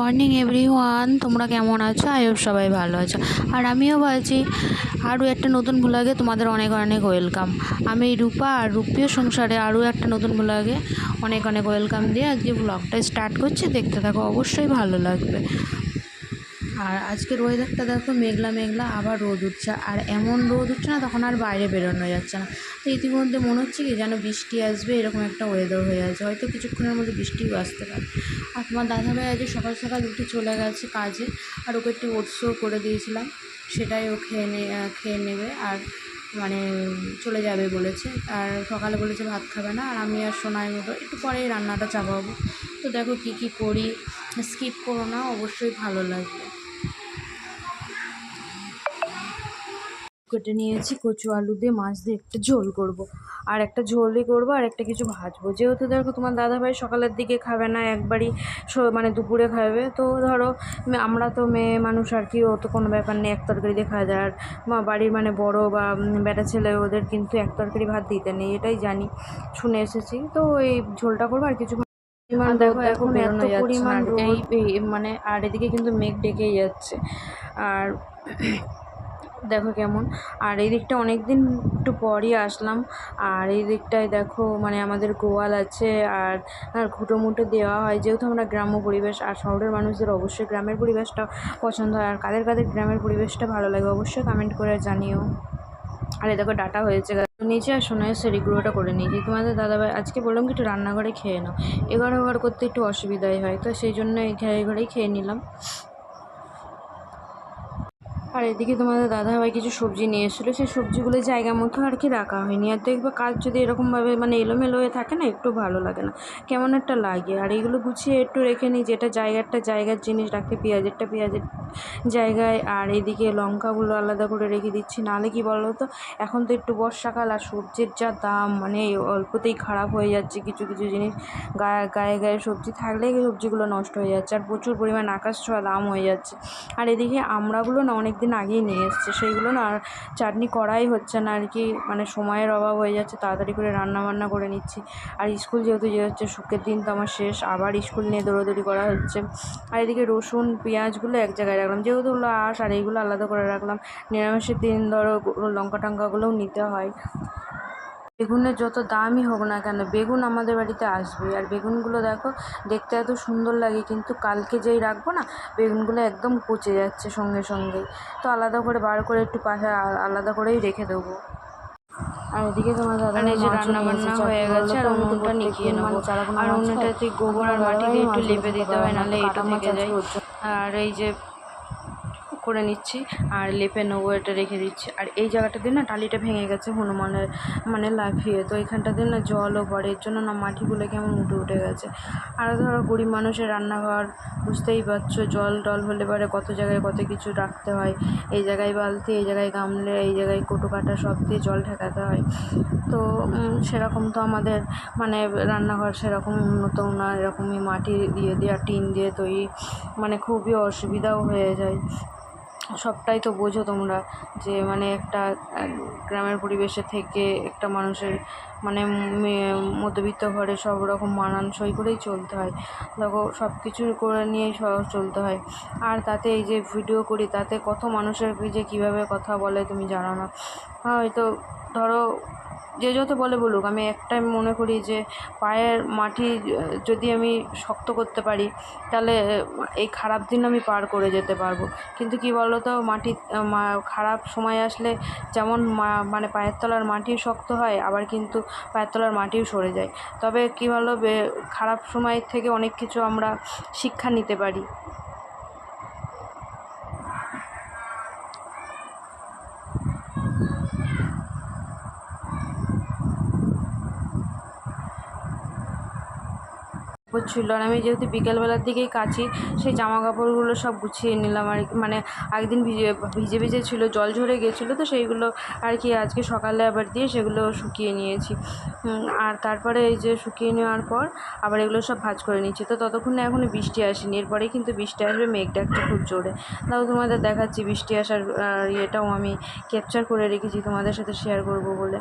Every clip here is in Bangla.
মর্নিং এভরিওয়ান, তোমরা কেমন আছো? হোপ সবাই ভালো আছো। আর আমিও আছি আরও একটা নতুন ভ্লগে তোমাদের অনেক অনেক ওয়েলকাম। আমি রূপা আর রূপীয় সংসারে আরও একটা নতুন ভ্লগে অনেক অনেক ওয়েলকাম দিয়ে আজকে ব্লগটা স্টার্ট করছি। দেখতে থাকো, অবশ্যই ভালো লাগবে। আর আজকের ওয়েদারটা দেখো মেঘলা মেঘলা, আবার রোদ উঠছে। আর এমন রোদ উঠছে না, তখন আর বাইরে বেরোনো যাচ্ছে না। তো ইতিমধ্যে মনে হচ্ছে কি যেন বৃষ্টি আসবে, এরকম একটা ওয়েদার হয়ে আছে। হয়তো কিছুক্ষণের মধ্যে বৃষ্টিও আসতে পারে। আর তোমার দাদাভাই আজ সকাল সকাল উঠে চলে গেছে কাজে, আর ওকে একটু ওটসও করে দিয়েছিলাম। সেটাই ও খেয়ে নে, খেয়ে নেবে আর মানে চলে যাবে বলেছে। আর সকালে বলেছে ভাত খাবে না, আর আমি আর সোনাই মতো একটু পরেই রান্নাটা চাপাবো। তো দেখো কী কী করি স্কিপ করো না, অবশ্যই ভালো লাগবে। কেটে নিয়েছি কচু আলু দিয়ে মাছ দিয়ে একটা ঝোল করব। আর একটা ঝোলই করব আর একটা কিছু ভাজবো। যেহেতু দেখো তোমার দাদাভাই সকালের দিকে খাবে না একবারই মানে দুপুরে খাবে। তো ধরো আমরা তো মেয়ে মানুষ আর কি ও তো কোনো ব্যাপার নেই এক তরকারি দিয়ে খাওয়া যায়। আর মা বাড়ির মানে বড় বা বেটা ছেলে ওদের কিন্তু এক তরকারি ভাত দিতে নেই এটাই জানি। শুনে এসেছি। তো এই ঝোলটা করব আর কিছু পরিমাণ দেখো এখন এত পরিমাণ এই এই মানে আর এদিকে কিন্তু মেঘ ডেকেই যাচ্ছে। আর দেখো কেমন। আর এই দিকটা অনেক দিন একটু পরই আসলাম। আর এই দিকটায় দেখো মানে আমাদের গোয়াল আছে আর আর খুঁটো মুটো দেওয়া হয়। যেহেতু আমরা গ্রাম্য পরিবেশ আর শহরের মানুষদের অবশ্যই গ্রামের পরিবেশটা পছন্দ হয়। আর কাদের কাদের গ্রামের পরিবেশটা ভালো লাগে অবশ্যই কমেন্ট করে জানিও। আর এই দেখো ডাটা হয়েছে নিচে আর শোনা এসে রিগুলোটা করে নিয়েছি। তোমাদের দাদাভাই আজকে বললাম কি একটু রান্নাঘরে খেয়ে নাও। এগারো ওগার করতে একটু অসুবিধাই হয়। তো সেই জন্য এই ঘরে ঘরেই খেয়ে নিলাম। আর এদিকে তোমাদের দাদাভাই কিছু সবজি নিয়ে এসেছিল। সেই সবজিগুলো জায়গা মতো আর কি রাখা হয়নি। আর দেখবে কাজ যদি এরকমভাবে মানে এলোমেলো হয়ে থাকে না, একটু ভালো লাগে না। কেমন একটা লাগে। আর এগুলো গুছিয়ে একটু রেখে নিই, যেটা জায়গাটা জায়গার জিনিস রাখতে পেঁয়াজেরটা পেঁয়াজের জায়গায়। আর এদিকে লঙ্কাগুলো আলাদা করে রেখে দিচ্ছি। নাহলে কি বলো তো এখন তো একটু বর্ষাকাল আর সবজির যা দাম মানে অল্পতেই খারাপ হয়ে যাচ্ছে কিছু কিছু জিনিস। গায়ে গায়ে গায়ে সবজি থাকলেই সবজিগুলো নষ্ট হয়ে যাচ্ছে। আর প্রচুর পরিমাণ আকাশ ছোঁয়া দাম হয়ে যাচ্ছে। আর এদিকে আমরাগুলো না অনেক দিন আগেই নিয়ে এসছে। সেইগুলো না আর চাটনি করাই হচ্ছে না আর কি। মানে সময়ের অভাব হয়ে যাচ্ছে, তাড়াতাড়ি করে রান্না বান্না করে নিচ্ছি। আর স্কুল যেহেতু যে হচ্ছে শুকের দিন তো আমার শেষ, আবার স্কুল নিয়ে দৌড়াদৌড়ি করা হচ্ছে। আর এদিকে রসুন, পেঁয়াজগুলো এক জায়গায় রাখলাম। যেহেতু হলো আঁশ আর এইগুলো আলাদা করে রাখলাম, নিরামিষের দিন ধরো লঙ্কা টঙ্কাগুলোও নিতে হয়। বেগুনের যত দামই হোক না কেন বেগুন আমাদের বাড়িতে আসবে। আর বেগুনগুলো দেখো দেখতে এত সুন্দর লাগে কিন্তু কালকে যেই রাখব না বেগুনগুলো একদম পচে যাচ্ছে সঙ্গে সঙ্গেই। তো আলাদা করে বার করে একটু পাশে আলাদা করেই রেখে দেবো। আর এদিকে তোমার দাদা এই যে রান্না বান্না হয়ে গেছে আর উনুনটা নেব। আর উনুনটাতে গোবর আর মাটি একটু লেপে দিতে হয় নাহলে এটা থেকে যায় আর এই যে করে নিচ্ছি আর লেপে নেব এটা রেখে দিচ্ছি। আর এই জায়গাটাতে না টালিটা ভেঙে গেছে হনুমানের মানে লাফিয়ে। তো এখানটাতে না জলও পড়ে। এর জন্য না মাটিগুলো কেমন উঠে উঠে গেছে। আর ধরো গরিব মানুষের রান্নাঘর, বুঝতেই পারছ, জল টল হলে পরে কত জায়গায় কত কিছু রাখতে হয়। এই জায়গায় বালতি, এই জায়গায় গামলে, এই জায়গায় কোটো কাটা সব দিয়ে জল ঠেকাতে হয়। তো সেরকম তো আমাদের মানে রান্নাঘর সেরকম উন্নত না। এরকমই মাটি দিয়ে দেওয়া টিন দিয়ে তৈরি। মানে খুবই অসুবিধাও হয়ে যায়। সবটাই তো বোঝো তোমরা যে মানে একটা গ্রামের পরিবেশে থেকে একটা মানুষের মানে মধ্যবিত্ত ঘরে সব রকম মানানসই করেই চলতে হয়। দেখো সব কিছু করে নিয়েই চলতে হয়। আর তাতে এই যে ভিডিও করি, তাতে কত মানুষের যে কীভাবে কথা বলে তুমি জানো না। হয়তো ধরো যে যত বলে বলুক, আমি একটাই মনে করি যে পায়ের মাটি যদি আমি শক্ত করতে পারি, তাহলে এই খারাপ দিন আমি পার করে যেতে পারব। কিন্তু কি বলো তো মাটি খারাপ সময় আসলে যেমন মানে পায়ের তলার মাটিও শক্ত হয়, আবার কিন্তু পায়ের তলার মাটিও সরে যায়। তবে কি বলো খারাপ সময় থেকে অনেক কিছু আমরা শিক্ষা নিতে পারি। কাপড় ছিল আর আমি যেহেতু বিকেলবেলার দিকেই কাচি সেই জামা কাপড়গুলো সব গুছিয়ে নিলাম আর। মানে একদিন ভিজে ভিজে ভিজে ছিল, জল ঝরে গেছিল তো সেইগুলো আর কি আজকে সকালে আবার দিয়ে সেগুলো শুকিয়ে নিয়েছি। আর তারপরে এই যে শুকিয়ে নেওয়ার পর আবার এগুলো সব ভাজ করে নিচ্ছি। তো ততক্ষণে এখনও বৃষ্টি আসেনি, এরপরেই কিন্তু বৃষ্টি আসবে মেঘ ডাকছে খুব জোরে। তাও তোমাদের দেখাচ্ছি বৃষ্টি আসার ইয়েটাও আমি ক্যাপচার করে রেখেছি তোমাদের সাথে শেয়ার করব বলে।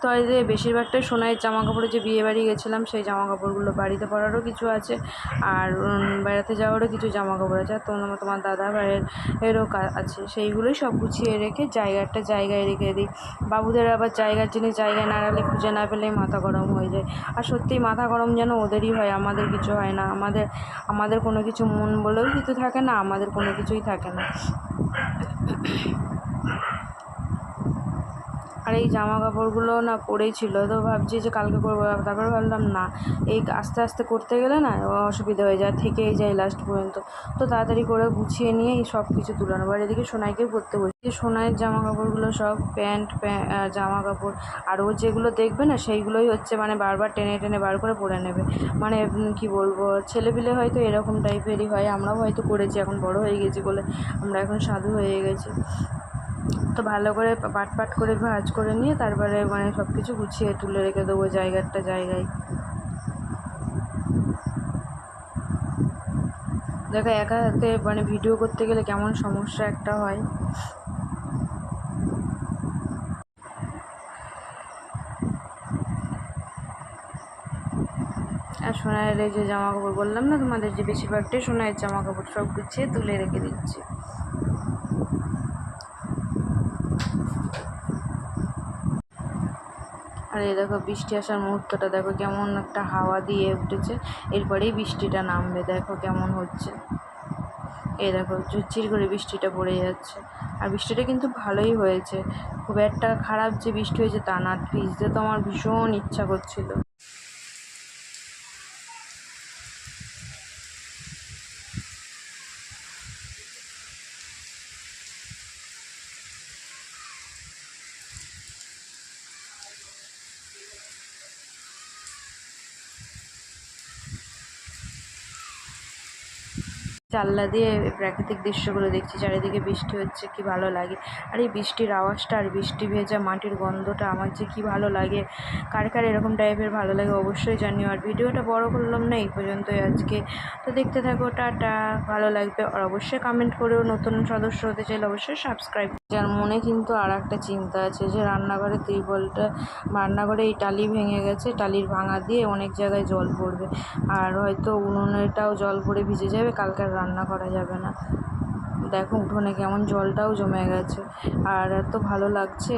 তো এই যে বেশিরভাগটাই সোনাইয়ের জামা কাপড়ে যে বিয়ে বাড়ি গেছিলাম, সেই জামা কাপড়গুলো বাড়িতে পরারও কিছু কিছু আছে। আর বেড়াতে যাওয়ারও কিছু জামা কাপড় আছে। আর তোমার তোমার দাদা ভাইয়ের এরও আছে। সেইগুলোই সব গুছিয়ে রেখে জায়গাটা জায়গায় রেখে দিই। বাবুদের আবার জায়গার জিনিস জায়গায় না রাখলে খুঁজে না পেলেই মাথা গরম হয়ে যায়। আর সত্যিই মাথা গরম যেন ওদেরই হয়, আমাদের কিছু হয় না। আমাদের আমাদের কোনো কিছু মন বলেও কিছু থাকে না, আমাদের কোনো কিছুই থাকে না। আর এই জামা কাপড়গুলো না পরেই ছিল, তো ভাবছি যে কালকে করব। তারপর ভাবলাম, না, এই আস্তে আস্তে করতে গেলে না অসুবিধা হয়ে যায়, থেকেই যায় লাস্ট পর্যন্ত। তো তাড়াতাড়ি করে গুছিয়ে নিয়ে এই সব কিছু তুলে নেব। আর এদিকে সোনাইকে পরতে বলছি যে সোনাইয়ের জামা কাপড়গুলো সব প্যান্ট জামা কাপড় আর ও যেগুলো দেখবে না সেইগুলোই হচ্ছে মানে বারবার টেনে টেনে বার করে পরে নেবে। মানে কি বলব, ছেলেপিলে হয়তো এরকম টাইপেরই হয়, আমরাও হয়তো করেছি, এখন বড় হয়ে গেছি বলে আমরা এখন সাধু হয়ে গেছি। তো ভালো করে পাট পাট করে ভাজ করে নিয়ে তারপরে মানে সব কিছু গুছিয়ে তুলে রেখে দেবো জায়গাটা জায়গায়। দেখো একা হাতে মানে ভিডিও করতে গেলে কেমন সমস্যা একটা হয়। আর সোনাইয়ের এই যে জামা কাপড় বললাম না তোমাদের যে বেশিরভাগটাই সোনাইয়ের জামা কাপড় সব গুছিয়ে তুলে রেখে দিচ্ছি। আর এই দেখো বৃষ্টি আসার মুহূর্তটা, দেখো কেমন একটা হাওয়া দিয়ে উঠেছে। এরপরেই বৃষ্টিটা নামবে, দেখো কেমন হচ্ছে। এই দেখো ঝুরঝির করে বৃষ্টিটা পড়ে যাচ্ছে। আর বৃষ্টিটা কিন্তু ভালোই হয়েছে। খুব একটা খারাপ যে বৃষ্টি হয়েছে তা না, ভিজতে তো আমার ভীষণ ইচ্ছা করছিল। জানলা দিয়ে প্রাকৃতিক দৃশ্যগুলো দেখছি, চারিদিকে বৃষ্টি হচ্ছে, কি ভালো লাগে। আর, এই বৃষ্টির আওয়াজটা আর বৃষ্টি ভেজা মাটির গন্ধটা আমার যে কী ভালো লাগে। কার কার এরকম টাইপের ভালো লাগে অবশ্যই জানিও। আর ভিডিওটা বড় করলাম না, এই পর্যন্তই আজকে। তো দেখতে থাকো, টাটা। ভালো লাগবে। আর অবশ্যই কমেন্ট করেও নতুন সদস্য হতে চাইলে অবশ্যই সাবস্ক্রাইব যার মনে কিন্তু আর একটা চিন্তা আছে যে রান্নাঘরে ত্রিপলটা, রান্নাঘরে এই টালি ভেঙে গেছে, টালির ভাঙা দিয়ে অনেক জায়গায় জল পড়বে। আর হয়তো উনুনেটাও জল পড়ে ভিজে যাবে, কালকে আর রান্না করা যাবে না। দেখো উঠোনে কেমন জলটাও জমে গেছে। আর এত ভালো লাগছে।